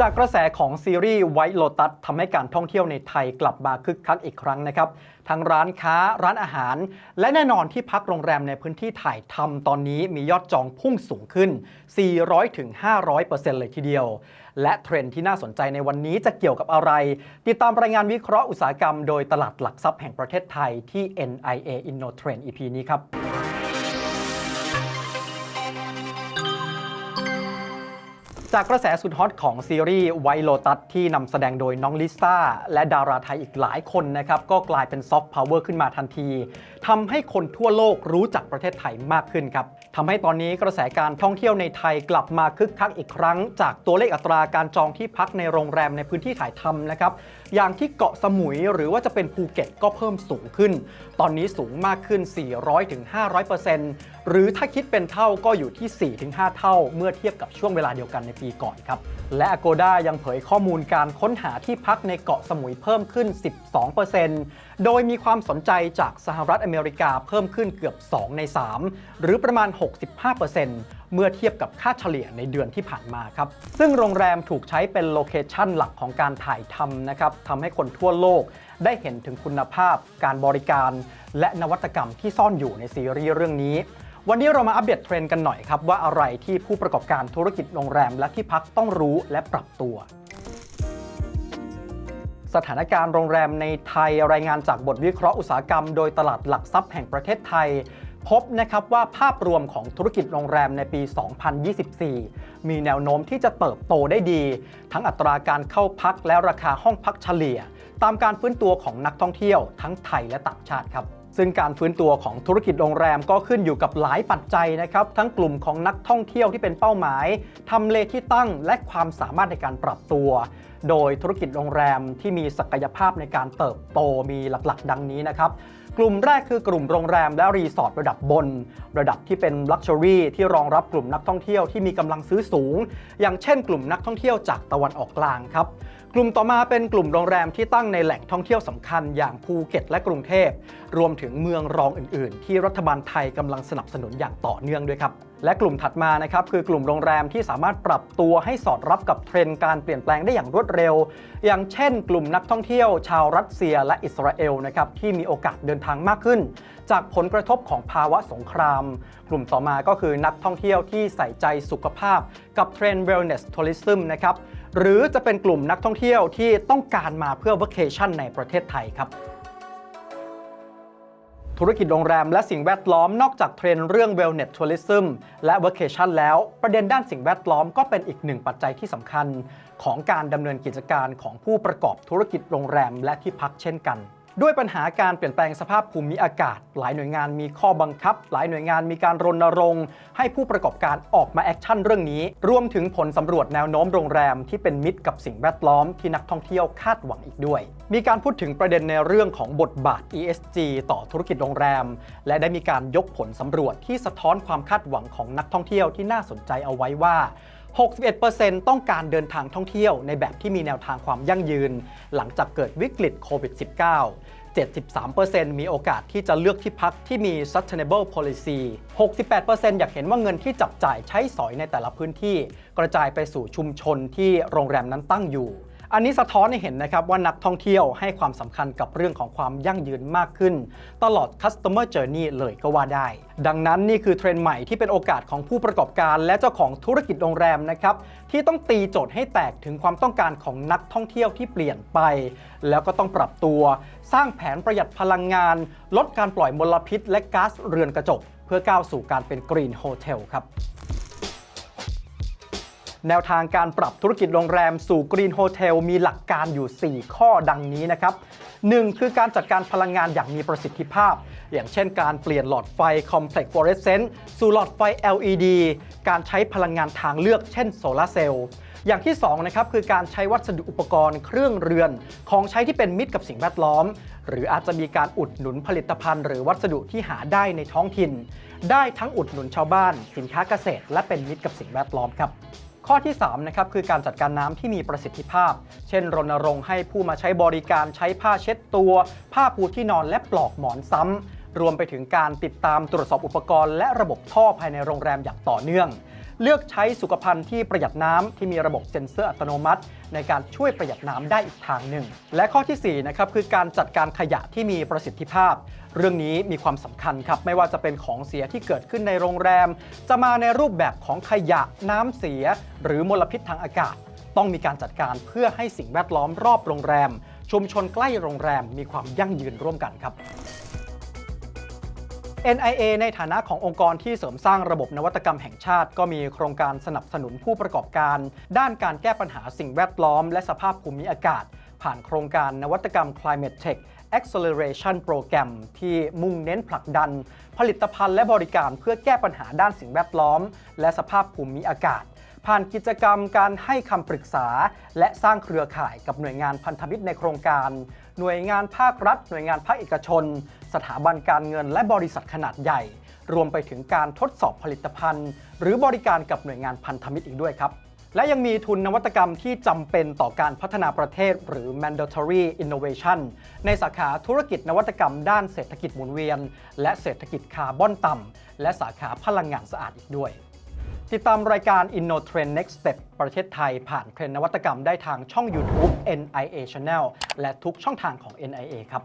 จากกระแสของซีรีส์ไวท์โ o ตัสทำให้การท่องเที่ยวในไทยกลับมาคึกคักอีกครั้งนะครับ ทั้งร้านค้าร้านอาหาร และแน่นอนที่พักโรงแรมในพื้นที่ถ่ายทำตอนนี้มียอดจองพุ่งสูงขึ้น 400-500%เลยทีเดียว และเทรนด์ที่น่าสนใจในวันนี้จะเกี่ยวกับอะไร ติดตามรายงานวิเคราะห์อุตสาหกรรม โดยตลาดหลักทรัพย์แห่งประเทศไทยที่ NIA InnoTrend EP นี้ครับ จากกระแสสุดฮอตของซีรีส์ไวโ o ตัสที่นำแสดงโดยน้องลิซ่าและดาราไทยอีกหลายคนนะครับ ก็กลายเป็นซอฟต์พาวเวอร์ขึ้นมาทันทีทำให้คนทั่วโลกรู้จักประเทศไทยมากขึ้นครับทำให้ตอนนี้กระแสการท่องเที่ยวในไทยกลับมาคึกคักอีกครั้ง จากตัวเลขอัตราการจองที่พักในโรงแรมในพื้นที่ถ่ายทำนะครับ อย่างที่เกาะสมุยหรือว่าจะเป็นภูเก็ตก็เพิ่มสูงขึ้น ตอนนี้สูงมากขึ้น 400-500%หรือถ้าคิดเป็นเท่าก็อยู่ที่ 4-5 เท่า เมื่อเทียบกับช่วงเวลาเดียวกันในปีก่อนครับ และ Agoda ยังเผยข้อมูลการค้นหาที่พักในเกาะสมุยเพิ่มขึ้น 12%โดยมีความสนใจจากสหรัฐอเมริกาเพิ่มขึ้นเกือบ 2 ใน 3 หรือประมาณ 65% เมื่อเทียบกับค่าเฉลี่ยในเดือนที่ผ่านมาครับ ซึ่งโรงแรมถูกใช้เป็นโลเคชันหลักของการถ่ายทำนะครับทำให้คนทั่วโลกได้เห็นถึงคุณภาพ การบริการ และนวัตกรรมที่ซ่อนอยู่ในซีรีส์เรื่องนี้ วันนี้เรามาอัปเดตเทรนด์กันหน่อยครับว่าอะไรที่ผู้ประกอบการธุรกิจโรงแรมและที่พักต้องรู้และปรับตัวสถานการณ์โรงแรมในไทยรายงานจากบทวิเคราะห์อุตสาหกรรมโดยตลาดหลักทรัพย์แห่งประเทศไทย บนะครับว่าภาพรวมของธุรกิจโรงแรมในปี 2024 มีแนวโน้มที่จะเติบโตได้ดี ทั้งอัตราการเข้าพักและราคาห้องพักเฉลี่ย ตามการฟื้นตัวของนักท่องเที่ยวทั้งไทยและต่างชาติครับซึ่งการฟื้นตัวของธุรกิจโรงแรมก็ขึ้นอยู่กับหลายปัจจัยนะครับ ทั้งกลุ่มของนักท่องเที่ยวที่เป็นเป้าหมายทำเลที่ตั้งและความสามารถในการปรับตัว โดยธุรกิจโรงแรมที่มีศักยภาพในการเติบโตมีหลักๆ ดังนี้นะครับ กลุ่มแรกคือกลุ่มโรงแรมและรีสอร์ทระดับบน ระดับที่เป็นลักชัวรี่ที่รองรับกลุ่มนักท่องเที่ยวที่มีกำลังซื้อสูง อย่างเช่นกลุ่มนักท่องเที่ยวจากตะวันออกกลางครับกลุ่มต่อมาเป็นกลุ่มโรงแรมที่ตั้งในแหล่งท่องเที่ยวสำคัญอย่างภูเก็ตและกรุงเทพรวมถึงเมืองรองอื่น ๆ ที่รัฐบาลไทยกำลังสนับสนุนอย่างต่อเนื่องด้วยครับ และกลุ่มถัดมานะครับคือกลุ่มโรงแรมที่สามารถปรับตัวให้สอดรับกับเทรนด์การเปลี่ยนแปลงได้อย่างรวดเร็ว อย่างเช่น กลุ่มนักท่องเที่ยว ชาวรัสเซียและอิสราเอลนะครับที่มีโอกาสเดินทางมากขึ้น จากผลกระทบของภาวะสงคราม กลุ่มต่อมาก็คือนักท่องเที่ยวที่ใส่ใจสุขภาพ กับเทรนด์ wellness tourism นะครับหรือจะเป็นกลุ่มนักท่องเที่ยวที่ต้องการมาเพื่อ vacation ในประเทศไทยครับ ธุรกิจโรงแรมและสิ่งแวดล้อมนอกจากเทรนด์เรื่อง wellness tourism และ vacation แล้ว ประเด็นด้านสิ่งแวดล้อมก็เป็นอีกหนึ่งปัจจัยที่สำคัญ ของการดำเนินกิจการของผู้ประกอบธุรกิจโรงแรมและที่พักเช่นกัน ด้วยปัญหาการเปลี่ยนแปลงสภาพภูมิอากาศ หลายหน่วยงานมีข้อบังคับ หลายหน่วยงานมีการรณรงค์ให้ผู้ประกอบการออกมาแอคชั่นเรื่องนี้ รวมถึงผลสำรวจแนวโน้มโรงแรมที่เป็นมิตรกับสิ่งแวดล้อมที่นักท่องเที่ยวคาดหวังอีกด้วย มีการพูดถึงประเด็นในเรื่องของบทบาท ESG ต่อธุรกิจโรงแรม และได้มีการยกผลสำรวจที่สะท้อนความคาดหวังของนักท่องเที่ยวที่น่าสนใจเอาไว้ว่า 61%ต้องการเดินทางท่องเที่ยวในแบบที่มีแนวทางความยั่งยืน หลังจากเกิดวิกฤตโควิด -19 73%มีโอกาสที่จะเลือกที่พักที่มี sustainable policy 68%อยากเห็นว่าเงินที่จับจ่ายใช้สอยในแต่ละพื้นที่ กระจายไปสู่ชุมชนที่โรงแรมนั้นตั้งอยู่ อันนี้สะท้อนให้เห็นนะครับว่านักท่องเที่ยวให้ความสำคัญกับเรื่องของความยั่งยืนมากขึ้น ตลอด customer journey เลยก็ว่าได้ ดังนั้นนี่คือเทรนด์ใหม่ที่เป็นโอกาสของผู้ประกอบการ และเจ้าของธุรกิจโรงแรมนะครับที่ต้องตีโจทย์ให้แตกถึงความต้องการของนักท่องเที่ยวที่เปลี่ยนไป แล้วก็ต้องปรับตัว สร้างแผนประหยัดพลังงาน ลดการปล่อยมลพิษ และก๊าซเรือนกระจก เพื่อก้าวสู่การเป็นกรีนโฮเทลครับ แนวทางการปรับธุรกิจโรงแรมสู่กรีนโฮเทลมีหลักการอยู่ 4 ข้อดังนี้นะครับ 1. คือการจัดการพลังงานอย่างมีประสิทธิภาพ อย่างเช่นการเปลี่ยนหลอดไฟ Complex Fluorescent สู่หลอดไฟ LED การใช้พลังงานทางเลือกเช่นโซลาเซลล์อย่างที่2นะครับคือการใช้วัสดุอุปกรณ์เครื่องเรือน ของใช้ที่เป็นมิตรกับสิ่งแวดล้อม หรืออาจจะมีการอุดหนุนผลิตภัณฑ์ หรือวัสดุที่หาได้ในท้องถิ่น ได้ทั้งอุดหนุนชาวบ้าน สินค้าเกษตร และเป็นมิตรกับสิ่งแวดล้อมครับ ข้อที่3นะครับคือการจัดการน้ำที่มีประสิทธิภาพ เช่น รณรงค์ให้ผู้มาใช้บริการใช้ผ้าเช็ดตัว ผ้าปูที่นอนและปลอกหมอนซ้ำรวมไปถึงการติดตามตรวจสอบอุปกรณ์ และระบบท่อภายในโรงแรมอย่างต่อเนื่อง เลือกใช้สุขภัณฑ์ที่ประหยัดน้ำที่มีระบบเซ็นเซอร์อัตโนมัติ ในการช่วยประหยัดน้ำได้อีกทางหนึ่ง และข้อทีสี่4นะครับคือการจัดการขยะที่มีประสิทธิภาพ เรื่องนี้มีความสำคัญครับไม่ว่าจะเป็นของเสียที่เกิดขึ้นในโรงแรม จะมาในรูปแบบของขยะน้ำเสีย หรือมลพิษทางอากาศ ต้องมีการจัดการเพื่อให้สิ่งแวดล้อมรอบโรงแรม ชุมชนใกล้โรงแรมมีความยั่งยืนร่วมกันครับ NIA ในฐานะขององค์กรที่เสริมสร้างระบบนวัตกรรมแห่งชาติ ก็มีโครงการสนับสนุนผู้ประกอบการ ด้านการแก้ปัญหาสิ่งแวดล้อม และสภาพภูมิอากาศ ผ่านโครงการนวัตกรรม Climate Tech Acceleration Program ที่มุ่งเน้นผลักดัน ผลิตภัณฑ์และบริการเพื่อแก้ปัญหาด้านสิ่งแวดล้อม และสภาพภูมิอากาศ ผ่านกิจกรรมการให้คำปรึกษา และสร้างเครือข่ายกับหน่วยงานพันธมิตรในโครงการ หน่วยงานภาครัฐ หน่วยงานภาคเอกชน สถาบันการเงินและบริษัทขนาดใหญ่ รวมไปถึงการทดสอบผลิตภัณฑ์ หรือบริการกับหน่วยงานพันธมิตรอีกด้วยครับและยังมีทุนนวัตกรรมที่จำเป็นต่อการพัฒนาประเทศ หรือ mandatory innovation ในสาขาธุรกิจนวัตกรรมด้านเศรษฐกิจหมุนเวียน และเศรษฐกิจคาร์บอนต่ำและสาขาพลังงานสะอาดอีกด้วย ติดตามรายการ InnoTrend Next Step ประเทศไทยผ่านเทรนนวัตกรรมได้ทางช่อง YouTube NIA Channel และทุกช่องทางของ NIA ครับ